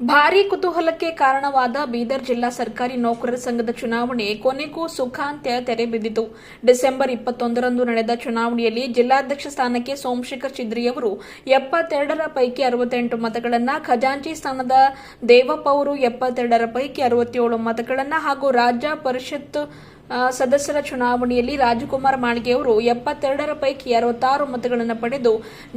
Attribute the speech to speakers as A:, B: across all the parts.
A: ಭಾರೀ ಕುತೂಹಲಕ್ಕೆ ಕಾರಣವಾದ ಬೀದರ್ ಜಿಲ್ಲಾ ಸರ್ಕಾರಿ ನೌಕರರ ಸಂಘದ ಚುನಾವಣೆ ಕೊನೆಗೂ ಸುಖಾಂತ್ಯ ತೆರೆಬಿದ್ದಿತು ಡಿಸೆಂಬರ್ ಇಪ್ಪತ್ತೊಂದರಂದು ನಡೆದ ಚುನಾವಣೆಯಲ್ಲಿ ಜಿಲ್ಲಾಧ್ಯಕ್ಷ ಸ್ಥಾನಕ್ಕೆ ಸೋಮಶೇಖರ್ ಚಿದ್ರಿಯವರು ಎಪ್ಪತ್ತೆರಡರ ಪೈಕಿ ಅರವತ್ತೆಂಟು ಮತಗಳನ್ನು, ಖಜಾಂಚಿ ಸ್ಥಾನದ ದೇವಪ್ಪ ಅವರು ಎಪ್ಪತ್ತೆರಡರ ಪೈಕಿ ಅರವತ್ತೇಳು ಮತಗಳನ್ನು ಹಾಗೂ ರಾಜ್ಯ ಪರಿಷತ್ ಸದಸ್ಯರ ಚುನಾವಣೆಯಲ್ಲಿ ರಾಜಕುಮಾರ್ ಮಾಳಿಗೆ ಅವರು ಎಪ್ಪತ್ತೆರಡರ ಪೈಕಿ ಅರವತ್ತಾರು ಮತಗಳನ್ನು ಪಡೆದು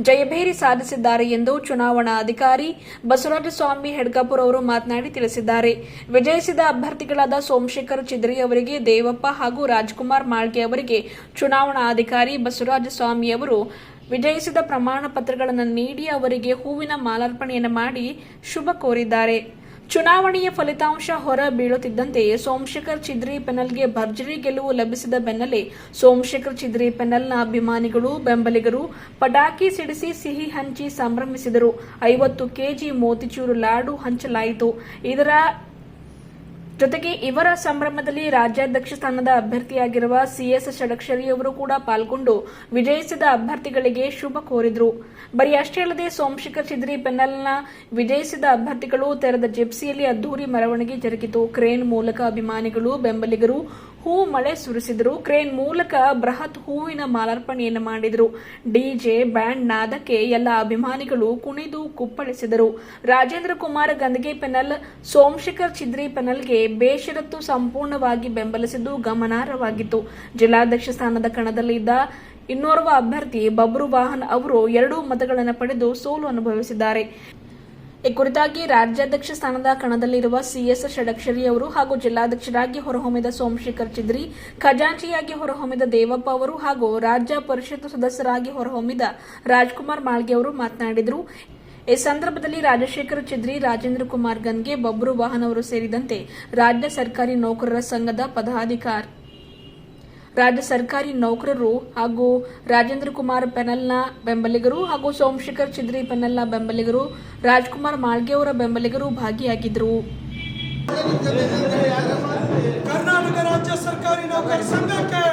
A: ಜಯಭೇರಿ ಸಾಧಿಸಿದ್ದಾರೆ ಎಂದು ಚುನಾವಣಾ ಅಧಿಕಾರಿ ಬಸವರಾಜ ಸ್ವಾಮಿ ಹೆಡ್ಗಾಪುರ್ ಅವರು ಮಾತನಾಡಿ ತಿಳಿಸಿದ್ದಾರೆ. ವಿಜಯಿಸಿದ ಅಭ್ಯರ್ಥಿಗಳಾದ ಸೋಮಶೇಖರ್ ಚಿದ್ರಿ ಅವರಿಗೆ ದೇವಪ್ಪ ಹಾಗೂ ರಾಜಕುಮಾರ್ ಮಾಳ್ಗೆ ಅವರಿಗೆ ಚುನಾವಣಾ ಅಧಿಕಾರಿ ಬಸವರಾಜ ಸ್ವಾಮಿ ಅವರು ವಿಜಯಿಸಿದ ಪ್ರಮಾಣ ಪತ್ರಗಳನ್ನು ನೀಡಿ ಅವರಿಗೆ ಹೂವಿನ ಮಾಲಾರ್ಪಣೆಯನ್ನು ಮಾಡಿ ಶುಭ ಕೋರಿದ್ದಾರೆ. ಚುನಾವಣೆಯ ಫಲಿತಾಂಶ ಹೊರ ಬೀಳುತ್ತಿದ್ದಂತೆ ಸೋಮಶೇಖರ್ ಚಿದ್ರಿ ಪೆನಲ್ಗೆ ಭರ್ಜರಿ ಗೆಲುವು ಲಭಿಸಿದ ಬೆನ್ನಲ್ಲೇ ಸೋಮಶೇಖರ್ ಚಿದ್ರಿ ಪೆನಲ್ನ ಅಭಿಮಾನಿಗಳು, ಬೆಂಬಲಿಗರು ಪಟಾಕಿ ಸಿಡಿಸಿ ಸಿಹಿ ಹಂಚಿ ಸಂಭ್ರಮಿಸಿದರು. ಐವತ್ತು ಕೆಜಿ ಮೋತಿಚೂರು ಲಾಡು ಹಂಚಲಾಯಿತು. ಇದರ ಜೊತೆಗೆ ಇವರ ಸಂಭ್ರಮದಲ್ಲಿ ರಾಜ್ಯಾಧ್ಯಕ್ಷ ಸ್ಥಾನದ ಅಭ್ಯರ್ಥಿಯಾಗಿರುವ ಸಿಎಸ್ ಷಡಕ್ಷರಿ ಅವರು ಕೂಡ ಪಾಲ್ಗೊಂಡು ವಿಜಯಿಸಿದ ಅಭ್ಯರ್ಥಿಗಳಿಗೆ ಶುಭ ಕೋರಿದ್ರು. ಬರೀ ಅಷ್ಟೇ ಅಲ್ಲದೆ ಸೋಮಶೇಖರ್ ಚಿದ್ರಿ ಪೆನ್ನಲ್ನ ವಿಜಯಿಸಿದ ಅಭ್ಯರ್ಥಿಗಳು ತೆರೆದ ಜೆಪ್ಸಿಯಲ್ಲಿ ಅದ್ದೂರಿ ಮೆರವಣಿಗೆ ಜರುಗಿತು. ಕ್ರೇನ್ ಮೂಲಕ ಅಭಿಮಾನಿಗಳು ಬೆಂಬಲಿಗರು ಹೂ ಮಳೆ ಸುರಿಸಿದ್ರು. ಕ್ರೇನ್ ಮೂಲಕ ಬೃಹತ್ ಹೂವಿನ ಮಾಲಾರ್ಪಣೆಯನ್ನು ಮಾಡಿದರು. ಡಿಜೆ ಬ್ಯಾಂಡ್, ನಾದಕ್ಕೆ ಎಲ್ಲ ಅಭಿಮಾನಿಗಳು ಕುಣಿದು ಕುಪ್ಪಳಿಸಿದರು. ರಾಜೇಂದ್ರ ಕುಮಾರ್ ಗಂದಗಿ ಪೆನಲ್, ಸೋಮಶೇಖರ್ ಚಿದ್ರಿ ಪೆನಲ್ಗೆ ಬೇಷರತ್ತು ಸಂಪೂರ್ಣವಾಗಿ ಬೆಂಬಲಿಸಿದ್ದು ಗಮನಾರ್ಹವಾಗಿತ್ತು. ಜಿಲ್ಲಾಧ್ಯಕ್ಷ ಸ್ಥಾನದ ಕಣದಲ್ಲಿದ್ದ ಇನ್ನೋರ್ವ ಅಭ್ಯರ್ಥಿ ಬಬ್ರು ವಾಹನ್ ಅವರು ಎರಡೂ ಮತಗಳನ್ನು ಪಡೆದು ಸೋಲು ಅನುಭವಿಸಿದ್ದಾರೆ. ಈ ಕುರಿತಾಗಿ ರಾಜ್ಯಾಧ್ಯಕ್ಷ ಸ್ಥಾನದ ಕಣದಲ್ಲಿರುವ ಸಿಎಸ್ ಷಡಕ್ಷರಿ ಅವರು ಹಾಗೂ ಜಿಲ್ಲಾಧ್ಯಕ್ಷರಾಗಿ ಹೊರಹೊಮ್ಮಿದ ಸೋಮಶೇಖರ್ ಚಿದ್ರಿ, ಖಜಾಂಚಿಯಾಗಿ ಹೊರಹೊಮ್ಮಿದ ದೇವಪ್ಪ ಅವರು ಹಾಗೂ ರಾಜ್ಯ ಪರಿಷತ್ ಸದಸ್ಯರಾಗಿ ಹೊರಹೊಮ್ಮಿದ ರಾಜ್ಕುಮಾರ್ ಮಾಳ್ಗೆ ಅವರು ಮಾತನಾಡಿದರು. ಈ ಸಂದರ್ಭದಲ್ಲಿ ರಾಜಶೇಖರ್ ಚಿದ್ರಿ, ರಾಜೇಂದ್ರ ಕುಮಾರ್ ಗನ್ಗೆ ಬಬ್ರು ವಾಹನ್ ಅವರು ಸೇರಿದಂತೆ ರಾಜ್ಯ ಸರ್ಕಾರಿ ನೌಕರರ ಸಂಘದ ಪದಾಧಿಕಾರಿ ರಾಜ್ಯ ಸರ್ಕಾರಿ ನೌಕರರು ಹಾಗೂ ರಾಜೇಂದ್ರ ಕುಮಾರ್ ಪೆನಲ್ನ ಬೆಂಬಲಿಗರು ಹಾಗೂ ಸೋಮಶೇಖರ್ ಚಿದ್ರಿ ಪೆನಲ್ನ ಬೆಂಬಲಿಗರು ರಾಜ್ಕುಮಾರ್ ಮಾಳ್ಗೆ ಅವರ ಬೆಂಬಲಿಗರು ಭಾಗಿಯಾಗಿದ್ದರು.
B: ಕರ್ನಾಟಕ ರಾಜ್ಯ ಸರ್ಕಾರಿ ನೌಕರ ಸಂಘಕ್ಕೆ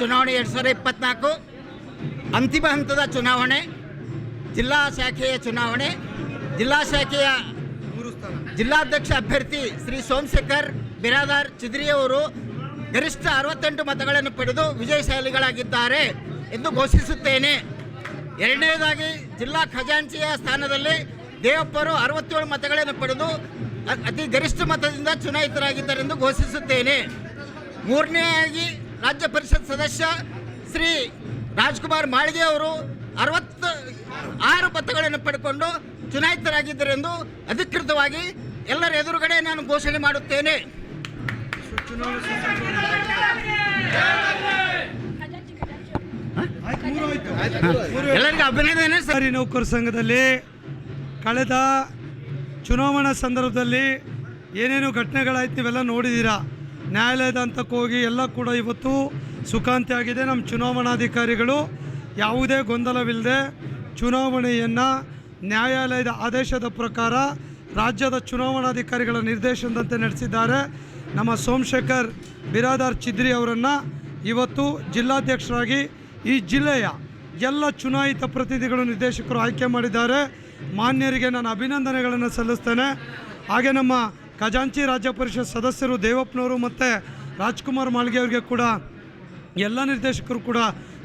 C: ಚುನಾವಣೆ ಎರಡು ಸಾವಿರದ ಇಪ್ಪತ್ನಾಲ್ಕು. ಅಂತಿಮ ಹಂತದ ಚುನಾವಣೆ, ಜಿಲ್ಲಾ ಶಾಖೆಯ ಚುನಾವಣೆ, ಜಿಲ್ಲಾ ಶಾಖೆಯ ಜಿಲ್ಲಾಧ್ಯಕ್ಷ ಅಭ್ಯರ್ಥಿ ಶ್ರೀ ಸೋಮಶೇಖರ್, ಬಿರಾದಾರ್ ಚಿದ್ರಿಯವರು ಗರಿಷ್ಠ ಅರವತ್ತೆಂಟು ಮತಗಳನ್ನು ಪಡೆದು ವಿಜಯಶಾಲಿಗಳಾಗಿದ್ದಾರೆ ಎಂದು ಘೋಷಿಸುತ್ತೇನೆ. ಎರಡನೇದಾಗಿ ಜಿಲ್ಲಾ ಖಜಾಂಚಿಯ ಸ್ಥಾನದಲ್ಲಿ ದೇವಪ್ಪರು ಅರವತ್ತೇಳು ಮತಗಳನ್ನು ಪಡೆದು ಅತಿ ಗರಿಷ್ಠ ಮತದಿಂದ ಚುನಾಯಿತರಾಗಿದ್ದಾರೆ ಎಂದು ಘೋಷಿಸುತ್ತೇನೆ. ಮೂರನೆಯಾಗಿ ರಾಜ್ಯ ಪರಿಷತ್ ಸದಸ್ಯ ಶ್ರೀ ರಾಜ್ಕುಮಾರ್ ಮಾಳ್ಗೆ ಅವರು ಅರವತ್ತ ಆರು ಮತಗಳನ್ನು ಪಡ್ಕೊಂಡು ಚುನಾಯಿತರಾಗಿದ್ದರೆಂದು ಅಧಿಕೃತವಾಗಿ ಎಲ್ಲರ ಎದುರುಗಡೆ ನಾನು ಘೋಷಣೆ ಮಾಡುತ್ತೇನೆ. ಎಲ್ಲರಿಗೂ ಅಭಿನಂದನೆ ಸರಿ.
B: ನೌಕರ ಸಂಘದಲ್ಲಿ ಕಳೆದ ಚುನಾವಣಾ ಸಂದರ್ಭದಲ್ಲಿ ಏನೇನು ಘಟನೆಗಳಾಯ್ತು ನೀವೆಲ್ಲ ನೋಡಿದ್ದೀರಾ ನ್ಯಾಯಾಲಯದ ಹಂತಕ್ಕೆ ಹೋಗಿ ಎಲ್ಲ ಕೂಡ ಇವತ್ತು ಸುಖಾಂತಿ ಆಗಿದೆ. ನಮ್ಮ ಚುನಾವಣಾಧಿಕಾರಿಗಳು ಯಾವುದೇ ಗೊಂದಲವಿಲ್ಲದೆ ಚುನಾವಣೆಯನ್ನು ನ್ಯಾಯಾಲಯದ ಆದೇಶದ ಪ್ರಕಾರ ರಾಜ್ಯದ ಚುನಾವಣಾಧಿಕಾರಿಗಳ ನಿರ್ದೇಶನದಂತೆ ನಡೆಸಿದ್ದಾರೆ. ನಮ್ಮ ಸೋಮಶೇಖರ್ ಬಿರಾದಾರ್ ಚಿದ್ರಿ ಅವರನ್ನು ಇವತ್ತು ಜಿಲ್ಲಾಧ್ಯಕ್ಷರಾಗಿ ಈ ಜಿಲ್ಲೆಯ ಎಲ್ಲ ಚುನಾಯಿತ ಪ್ರತಿನಿಧಿಗಳು, ನಿರ್ದೇಶಕರು ಆಯ್ಕೆ ಮಾಡಿದ್ದಾರೆ. ಮಾನ್ಯರಿಗೆ ನಾನು ಅಭಿನಂದನೆಗಳನ್ನು ಸಲ್ಲಿಸ್ತೇನೆ. ಹಾಗೆ ನಮ್ಮ ಖಜಾಂಚಿ ರಾಜ್ಯ ಪರಿಷತ್ ಸದಸ್ಯರು ದೇವಪ್ಪನವರು ಮತ್ತು ರಾಜ್ಕುಮಾರ್ ಮಾಳ್ಗೆ ಅವರಿಗೆ ಕೂಡ ಎಲ್ಲ ನಿರ್ದೇಶಕರು ಕೂಡ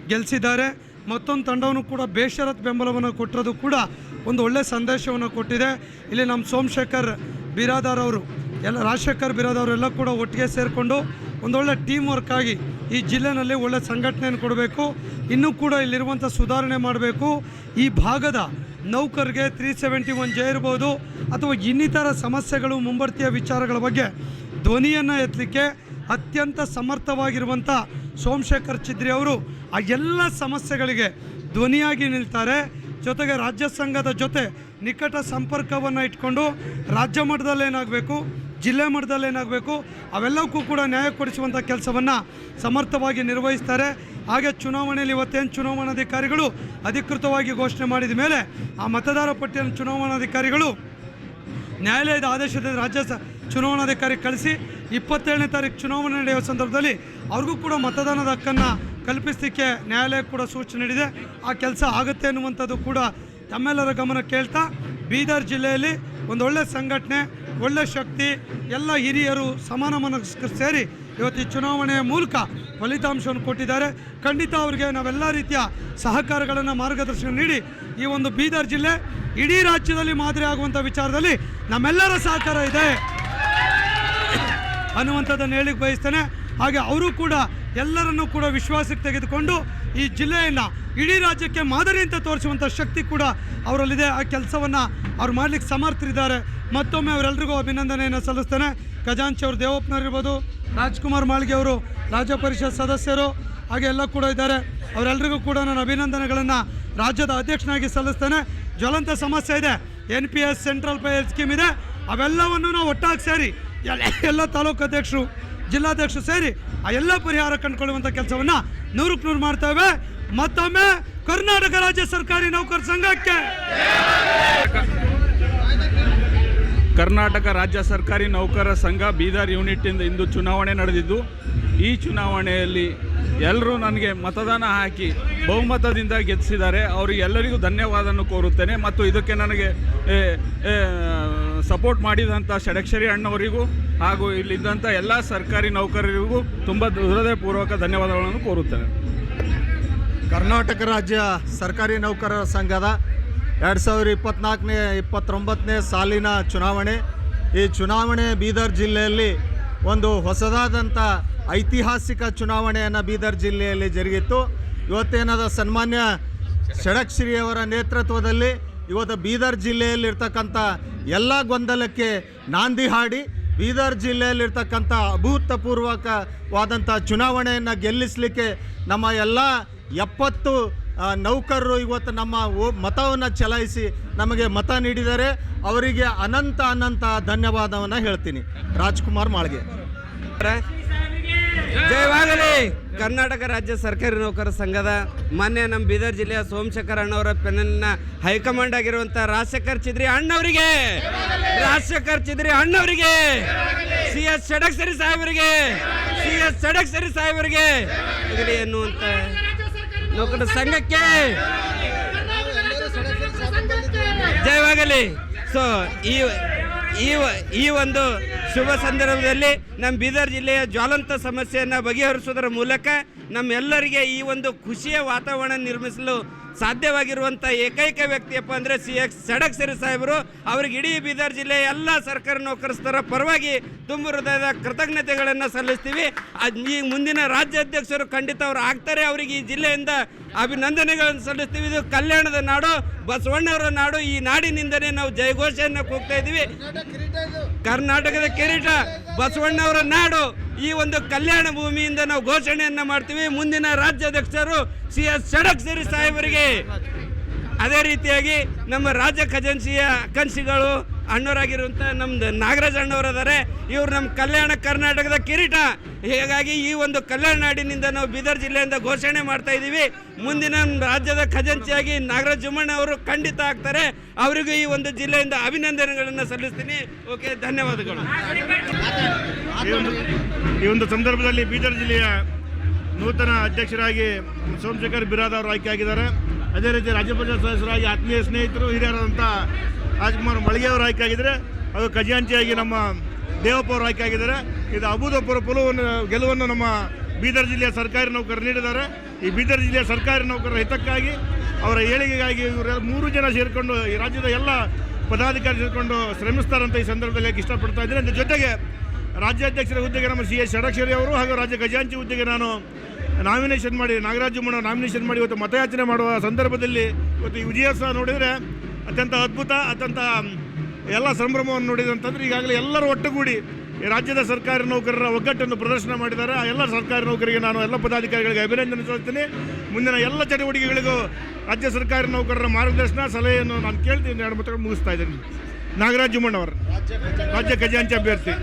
B: ಗೆಲ್ಲಿಸಿದ್ದಾರೆ ಮತ್ತೊಂದು ತಂಡವನ್ನು ಕೂಡ ಬೇಷರತ್ ಬೆಂಬಲವನ್ನು ಕೊಟ್ಟಿರೋದು ಕೂಡ ಒಂದು ಒಳ್ಳೆಯ ಸಂದೇಶವನ್ನು ಕೊಟ್ಟಿದೆ. ಇಲ್ಲಿ ನಮ್ಮ ಸೋಮಶೇಖರ್ ಬಿರಾದಾರ್ ಅವರು, ಎಲ್ಲ ರಾಜಶೇಖರ್ ಬಿರಾದಾರ್ ಎಲ್ಲ ಕೂಡ ಒಟ್ಟಿಗೆ ಸೇರಿಕೊಂಡು ಒಂದೊಳ್ಳೆ ಟೀಮ್ ವರ್ಕ್ ಆಗಿ ಈ ಜಿಲ್ಲೆನಲ್ಲಿ ಒಳ್ಳೆ ಸಂಘಟನೆಯನ್ನು ಕೊಡಬೇಕು. ಇನ್ನೂ ಕೂಡ ಇಲ್ಲಿರುವಂಥ ಸುಧಾರಣೆ ಮಾಡಬೇಕು. ಈ ಭಾಗದ ನೌಕರಿಗೆ ತ್ರೀ ಸೆವೆಂಟಿ ಒನ್ ಜೆ ಇರ್ಬೋದು ಅಥವಾ ಇನ್ನಿತರ ಸಮಸ್ಯೆಗಳು, ಮುಂಬರ್ತಿಯ ವಿಚಾರಗಳ ಬಗ್ಗೆ ಧ್ವನಿಯನ್ನು ಎತ್ತಲಿಕ್ಕೆ ಅತ್ಯಂತ ಸಮರ್ಥವಾಗಿರುವಂಥ ಸೋಮಶೇಖರ್ ಚಿದ್ರಿ ಅವರು ಆ ಎಲ್ಲ ಸಮಸ್ಯೆಗಳಿಗೆ ಧ್ವನಿಯಾಗಿ ನಿಲ್ತಾರೆ. ಜೊತೆಗೆ ರಾಜ್ಯ ಸಂಘದ ಜೊತೆ ನಿಕಟ ಸಂಪರ್ಕವನ್ನು ಇಟ್ಕೊಂಡು ರಾಜ್ಯ ಮಟ್ಟದಲ್ಲಿ ಜಿಲ್ಲೆ ಮಟ್ಟದಲ್ಲಿ ಏನಾಗಬೇಕು, ಅವೆಲ್ಲಕ್ಕೂ ಕೂಡ ನ್ಯಾಯ ಕೊಡಿಸುವಂಥ ಕೆಲಸವನ್ನು ಸಮರ್ಥವಾಗಿ ನಿರ್ವಹಿಸ್ತಾರೆ. ಹಾಗೆ ಚುನಾವಣೆಯಲ್ಲಿ ಇವತ್ತೇನು ಚುನಾವಣಾಧಿಕಾರಿಗಳು ಅಧಿಕೃತವಾಗಿ ಘೋಷಣೆ ಮಾಡಿದ ಮೇಲೆ ಆ ಮತದಾರ ಪಟ್ಟಿಯನ್ನು ಚುನಾವಣಾಧಿಕಾರಿಗಳು ನ್ಯಾಯಾಲಯದ ಆದೇಶದ ರಾಜ್ಯ ಸ, ಚುನಾವಣಾಧಿಕಾರಿ ಕಳಿಸಿ ಇಪ್ಪತ್ತೇಳನೇ ತಾರೀಕು ಚುನಾವಣೆ ನಡೆಯುವ ಸಂದರ್ಭದಲ್ಲಿ ಅವ್ರಿಗೂ ಕೂಡ ಮತದಾನದ ಹಕ್ಕನ್ನು ಕಲ್ಪಿಸಲಿಕ್ಕೆ ನ್ಯಾಯಾಲಯ ಕೂಡ ಸೂಚನೆ ನೀಡಿದೆ. ಆ ಕೆಲಸ ಆಗುತ್ತೆ ಅನ್ನುವಂಥದ್ದು ಕೂಡ ತಮ್ಮೆಲ್ಲರ ಗಮನ ಕೇಳ್ತಾ ಬೀದರ್ ಜಿಲ್ಲೆಯಲ್ಲಿ ಒಂದೊಳ್ಳೆ ಸಂಘಟನೆ ಒಳ್ಳೆ ಶಕ್ತಿ, ಎಲ್ಲ ಹಿರಿಯರು ಸಮಾನ ಮನಸ್ಕರು ಸೇರಿ ಇವತ್ತು ಈ ಚುನಾವಣೆಯ ಮೂಲಕ ಫಲಿತಾಂಶವನ್ನು ಕೊಟ್ಟಿದ್ದಾರೆ. ಖಂಡಿತ ಅವರಿಗೆ ನಾವೆಲ್ಲ ರೀತಿಯ ಸಹಕಾರಗಳನ್ನು, ಮಾರ್ಗದರ್ಶನ ನೀಡಿ ಈ ಒಂದು ಬೀದರ್ ಜಿಲ್ಲೆ ಇಡೀ ರಾಜ್ಯದಲ್ಲಿ ಮಾದರಿ ಆಗುವಂಥ ವಿಚಾರದಲ್ಲಿ ನಮ್ಮೆಲ್ಲರ ಸಹಕಾರ ಇದೆ. ಅನ್ನುವಂಥದ್ದನ್ನು ಹೇಳಿಕ್ಕೆ ಬಯಸ್ತೇನೆ. ಹಾಗೆ ಅವರು ಕೂಡ ಎಲ್ಲರನ್ನೂ ಕೂಡ ವಿಶ್ವಾಸಕ್ಕೆ ತೆಗೆದುಕೊಂಡು ಈ ಜಿಲ್ಲೆಯನ್ನು ಇಡೀ ರಾಜ್ಯಕ್ಕೆ ಮಾದರಿ ಅಂತ ತೋರಿಸುವಂಥ ಶಕ್ತಿ ಕೂಡ ಅವರಲ್ಲಿದೆ. ಆ ಕೆಲಸವನ್ನು ಅವ್ರು ಮಾಡಲಿಕ್ಕೆ ಸಮರ್ಥರಿದ್ದಾರೆ. ಮತ್ತೊಮ್ಮೆ ಅವರೆಲ್ಲರಿಗೂ ಅಭಿನಂದನೆಯನ್ನು ಸಲ್ಲಿಸ್ತೇನೆ. ಖಜಾಂಚಿ ಅವರು ದೇವಪ್ಪನವ್ರು ಇರ್ಬೋದು, ರಾಜ್ಕುಮಾರ್ ಮಾಳ್ಗೆ ಅವರು ರಾಜ್ಯ ಪರಿಷತ್ ಸದಸ್ಯರು, ಹಾಗೆ ಎಲ್ಲ ಕೂಡ ಇದ್ದಾರೆ. ಅವರೆಲ್ಲರಿಗೂ ಕೂಡ ನಾನು ಅಭಿನಂದನೆಗಳನ್ನು ರಾಜ್ಯದ ಅಧ್ಯಕ್ಷನಾಗಿ ಸಲ್ಲಿಸ್ತೇನೆ. ಜ್ವಲಂತ ಸಮಸ್ಯೆ ಇದೆ. N P S central pay scheme ಇದೆ. ಅವೆಲ್ಲವನ್ನು ನಾವು ಒಟ್ಟಾಗಿ ಸೇರಿ ಎಲ್ಲ ತಾಲೂಕು ಅಧ್ಯಕ್ಷರು ಜಿಲ್ಲಾಧ್ಯಕ್ಷರು ಸೇರಿ ಆ ಎಲ್ಲ ಪರಿಹಾರ ಕಂಡುಕೊಳ್ಳುವಂಥ ಕೆಲಸವನ್ನು ನೂರಕ್ಕೆ ನೂರು ಮಾಡ್ತೇವೆ ಮತ್ತೊಮ್ಮೆ ಕರ್ನಾಟಕ ರಾಜ್ಯ ಸರ್ಕಾರಿ ನೌಕರ ಸಂಘಕ್ಕೆ.
D: ಕರ್ನಾಟಕ ರಾಜ್ಯ ಸರ್ಕಾರಿ ನೌಕರ ಸಂಘ ಬೀದರ್ ಯೂನಿಟಿಂದ ಇಂದು ಚುನಾವಣೆ ನಡೆದಿದ್ದು, ಈ ಚುನಾವಣೆಯಲ್ಲಿ ಎಲ್ಲರೂ ನನಗೆ ಮತದಾನ ಹಾಕಿ ಬಹುಮತದಿಂದ ಗೆಲ್ಲಿಸಿದ್ದಾರೆ ಅವರಿಗೆಲ್ಲರಿಗೂ ಧನ್ಯವಾದವನ್ನು ಕೋರುತ್ತೇನೆ. ಮತ್ತು ಇದಕ್ಕೆ ನನಗೆ ಸಪೋರ್ಟ್ ಮಾಡಿದಂಥ ಷಡಕ್ಷರಿ ಅಣ್ಣವರಿಗೂ ಹಾಗೂ ಇಲ್ಲಿದ್ದಂಥ ಎಲ್ಲ ಸರ್ಕಾರಿ ನೌಕರರಿಗೂ ತುಂಬ ಹೃದಯಪೂರ್ವಕ ಧನ್ಯವಾದಗಳನ್ನು ಕೋರುತ್ತೇನೆ.
E: ಕರ್ನಾಟಕ ರಾಜ್ಯ ಸರ್ಕಾರಿ ನೌಕರರ ಸಂಘದ ಎರಡು ಸಾವಿರ ಇಪ್ಪತ್ನಾಲ್ಕನೇ, ಇಪ್ಪತ್ತೊಂಬತ್ತನೇ ಸಾಲಿನ ಚುನಾವಣೆ. ಈ ಚುನಾವಣೆ ಬೀದರ್ ಜಿಲ್ಲೆಯಲ್ಲಿ ಒಂದು ಹೊಸದಾದಂಥ ಐತಿಹಾಸಿಕ ಚುನಾವಣೆಯನ್ನು ಬೀದರ್ ಜಿಲ್ಲೆಯಲ್ಲಿ ಜರುಗಿತ್ತು. ಇವತ್ತೇನಾದ ಸನ್ಮಾನ್ಯ ಷಡಕ್ಷರಿಯವರ ನೇತೃತ್ವದಲ್ಲಿ ಇವತ್ತು ಬೀದರ್ ಜಿಲ್ಲೆಯಲ್ಲಿರ್ತಕ್ಕಂಥ ಎಲ್ಲ ಗೊಂದಲಕ್ಕೆ ನಾಂದಿ ಹಾಡಿ ಬೀದರ್ ಜಿಲ್ಲೆಯಲ್ಲಿರ್ತಕ್ಕಂಥ ಅಭೂತಪೂರ್ವಕವಾದಂಥ ಚುನಾವಣೆಯನ್ನು ಗೆಲ್ಲಿಸಲಿಕ್ಕೆ ನಮ್ಮ ಎಲ್ಲ ಎಪ್ಪತ್ತು ನೌಕರರು ಇವತ್ತು ನಮ್ಮ ಓ, ಮತವನ್ನು ಚಲಾಯಿಸಿ ನಮಗೆ ಮತ ನೀಡಿದರೆ ಅವರಿಗೆ ಅನಂತ ಅನಂತ ಧನ್ಯವಾದವನ್ನು ಹೇಳ್ತೀನಿ. ರಾಜ್ಕುಮಾರ್ ಮಾಳ್ಗೆ.
F: ಜಯವಾಗಲಿ. ಕರ್ನಾಟಕ ರಾಜ್ಯ ಸರ್ಕಾರಿ ನೌಕರ ಸಂಘದ ಮಾನ್ಯ ನಮ್ಮ ಬೀದರ್ ಜಿಲ್ಲೆಯ ಸೋಮಶೇಖರ್ ಅಣ್ಣವರ ಪೆನಲ್ನ ಹೈಕಮಾಂಡ್ ಆಗಿರುವಂತ ರಾಜಶೇಖರ್ ಚಿದ್ರಿ ಅಣ್ಣವರಿಗೆ. ರಾಜಶೇಖರ್ ಚಿದ್ರಿ ಅಣ್ಣವರಿಗೆ. ಸಿ ಎಸ್ ಷಡಕ್ಷರಿ ಸಾಹೇಬರಿಗೆ. ಸಿ ಎಸ್ ಷಡಕ್ಷರಿ ಸಾಹೇಬರಿಗೆ. ಆಗಲಿ ಎನ್ನುವಂತ ನೌಕರ ಸಂಘಕ್ಕೆ ಜಯವಾಗಲಿ. ಸೊ ಈ ಈ ಒಂದು ಶುಭ ಸಂದರ್ಭದಲ್ಲಿ ನಮ್ಮ ಬೀದರ್ ಜಿಲ್ಲೆಯ ಜ್ವಾಲಂತ ಸಮಸ್ಯೆಯನ್ನು ಬಗೆಹರಿಸುವುದರ ಮೂಲಕ ನಮ್ಮೆಲ್ಲರಿಗೆ ಈ ಒಂದು ಖುಷಿಯ ವಾತಾವರಣ ನಿರ್ಮಿಸಲು ಸಾಧ್ಯವಾಗಿರುವಂಥ ಏಕೈಕ ವ್ಯಕ್ತಿಯಪ್ಪ ಅಂದರೆ ಸಿ ಎಕ್ಸ್ ಸಿರಿ ಸಾಹೇಬರು. ಅವ್ರಿಗೆ ಇಡೀ ಬೀದರ್ ಜಿಲ್ಲೆ ಎಲ್ಲ ಸರ್ಕಾರಿ ನೌಕರಸ್ಥರ ಪರವಾಗಿ ತುಂಬ ಹೃದಯದ ಕೃತಜ್ಞತೆಗಳನ್ನು ಸಲ್ಲಿಸ್ತೀವಿ. ಅದ್ ಈ ಮುಂದಿನ ರಾಜ್ಯಾಧ್ಯಕ್ಷರು ಖಂಡಿತ ಅವ್ರು ಆಗ್ತಾರೆ. ಅವರಿಗೆ ಈ ಜಿಲ್ಲೆಯಿಂದ ಅಭಿನಂದನೆಗಳನ್ನು ಸಲ್ಲಿಸ್ತೀವಿ. ಇದು ಕಲ್ಯಾಣದ ನಾಡು ಬಸವಣ್ಣವರ ನಾಡು. ಈ ನಾಡಿನಿಂದನೇ ನಾವು ಜಯಘೋಷೆಯನ್ನು ಕೂಗ್ತಾ ಇದ್ದೀವಿ. ಕರ್ನಾಟಕದ ಕಿರೀಟ ಬಸವಣ್ಣವರ ನಾಡು. ಈ ಒಂದು ಕಲ್ಯಾಣ ಭೂಮಿಯಿಂದ ನಾವು ಘೋಷಣೆಯನ್ನು ಮಾಡ್ತೀವಿ. ಮುಂದಿನ ರಾಜ್ಯಾಧ್ಯಕ್ಷರು ಸಿ ಎಸ್ ಷಡಕ್ಷರಿ ಸಾಹೇಬರಿಗೆ. ಅದೇ ರೀತಿಯಾಗಿ ನಮ್ಮ ರಾಜ್ಯ ಖಜಾನ್ಸಿಯ ಕನ್ಸಿಗಳು ಅಣ್ಣವರಾಗಿರುವಂಥ ನಮ್ದು ನಾಗರಾಜ್ ಅಣ್ಣವರು ಅದಾರೆ ಇವರು ನಮ್ಮ ಕಲ್ಯಾಣ ಕರ್ನಾಟಕದ ಕಿರೀಟ. ಹೀಗಾಗಿ ಈ ಒಂದು ಕಲ್ಯಾಣ ನಾಡಿನಿಂದ ನಾವು ಬೀದರ್ ಜಿಲ್ಲೆಯಿಂದ ಘೋಷಣೆ ಮಾಡ್ತಾ ಇದ್ದೀವಿ. ಮುಂದಿನ ರಾಜ್ಯದ ಖಜಾಂಚಿಯಾಗಿ ನಾಗರಾಜ್ ಜುಮ್ಮಣ್ಣ ಅವರು ಖಂಡಿತ ಆಗ್ತಾರೆ. ಅವರಿಗೂ ಈ ಒಂದು ಜಿಲ್ಲೆಯಿಂದ ಅಭಿನಂದನೆಗಳನ್ನು ಸಲ್ಲಿಸ್ತೀನಿ. ಓಕೆ, ಧನ್ಯವಾದಗಳು.
G: ಈ ಒಂದು ಈ ಒಂದು ಸಂದರ್ಭದಲ್ಲಿ ಬೀದರ್ ಜಿಲ್ಲೆಯ ನೂತನ ಅಧ್ಯಕ್ಷರಾಗಿ ಸೋಮಶೇಖರ್ ಬಿರಾದ್ ಅವರು ಆಯ್ಕೆಯಾಗಿದ್ದಾರೆ ಅದೇ ರೀತಿ ರಾಜ್ಯ ಸದಸ್ಯರಾಗಿ ಆತ್ಮೀಯ ಸ್ನೇಹಿತರು ಹಿರಿಯರಾದಂಥ ರಾಜ್ಕುಮಾರ್ ಮಳಿಗೆ ಅವರು ಆಯ್ಕೆಯಾಗಿದ್ದಾರೆ ಹಾಗೂ ಖಜಾಂಚಿಯಾಗಿ ನಮ್ಮ ದೇವಪ್ಪ ಅವರು ಆಯ್ಕೆಯಾಗಿದ್ದಾರೆ ಇದು ಅಭೂತಪೂರ್ವ ಪುಲವನ್ನು, ಗೆಲುವನ್ನು ನಮ್ಮ ಬೀದರ್ ಜಿಲ್ಲೆಯ ಸರ್ಕಾರಿ ನೌಕರರು ನೀಡಿದ್ದಾರೆ. ಈ ಬೀದರ್ ಜಿಲ್ಲೆಯ ಸರ್ಕಾರಿ ನೌಕರರ ಹಿತಕ್ಕಾಗಿ ಅವರ ಏಳಿಗೆಗಾಗಿ ಮೂರು ಜನ ಸೇರಿಕೊಂಡು ಈ ರಾಜ್ಯದ ಎಲ್ಲ ಪದಾಧಿಕಾರಿ ಸೇರಿಕೊಂಡು ಶ್ರಮಿಸ್ತಾರಂತ ಈ ಸಂದರ್ಭದಲ್ಲಿ ಇಷ್ಟಪಡ್ತಾ ಇದ್ದೀನಿ. ಅದ್ರ ಜೊತೆಗೆ ರಾಜ್ಯಾಧ್ಯಕ್ಷರ ಹುದ್ದೆಗೆ ನಮ್ಮ ಸಿ ಎಸ್ ಷಡಾಕ್ಷರಿ ಅವರು ಹಾಗೂ ರಾಜ್ಯ ಖಜಾಂಚಿ ಹುದ್ದೆಗೆ ನಾನು ನಾಮಿನೇಷನ್ ಮಾಡಿ, ನಾಗರಾಜ್ ಮಣ್ಣು ನಾಮಿನೇಷನ್ ಮಾಡಿ ಇವತ್ತು ಮತಯಾಚನೆ ಮಾಡುವ ಸಂದರ್ಭದಲ್ಲಿ ಇವತ್ತು ಈ ವಿಜಯೋತ್ಸವ ನೋಡಿದರೆ ಅತ್ಯಂತ ಅದ್ಭುತ, ಅತ್ಯಂತ ಎಲ್ಲ ಸಂಭ್ರಮವನ್ನು ನೋಡಿದಂತಂದ್ರೆ ಈಗಾಗಲೇ ಎಲ್ಲರೂ ಒಟ್ಟುಗೂಡಿ ಈ ರಾಜ್ಯದ ಸರ್ಕಾರಿ ನೌಕರರ ಒಗ್ಗಟ್ಟನ್ನು ಪ್ರದರ್ಶನ ಮಾಡಿದ್ದಾರೆ. ಆ ಎಲ್ಲ ಸರ್ಕಾರಿ ನೌಕರಿಗೆ ನಾನು ಎಲ್ಲ ಪದಾಧಿಕಾರಿಗಳಿಗೆ ಅಭಿನಂದನೆ ಸಲ್ಲಿಸ್ತೀನಿ. ಮುಂದಿನ ಎಲ್ಲ ಚಟುವಟಿಕೆಗಳಿಗೂ ರಾಜ್ಯ ಸರ್ಕಾರಿ ನೌಕರರ ಮಾರ್ಗದರ್ಶನ, ಸಲಹೆಯನ್ನು ನಾನು ಕೇಳ್ತೀನಿ. ಎರಡು ಮತಗಳು ಮುಗಿಸ್ತಾ ಇದ್ದೀನಿ. ನಾಗರಾಜ್ ಮಣ್ಣವರು ರಾಜ್ಯ ಖಜಾಂಚಿ ಅಭ್ಯರ್ಥಿ.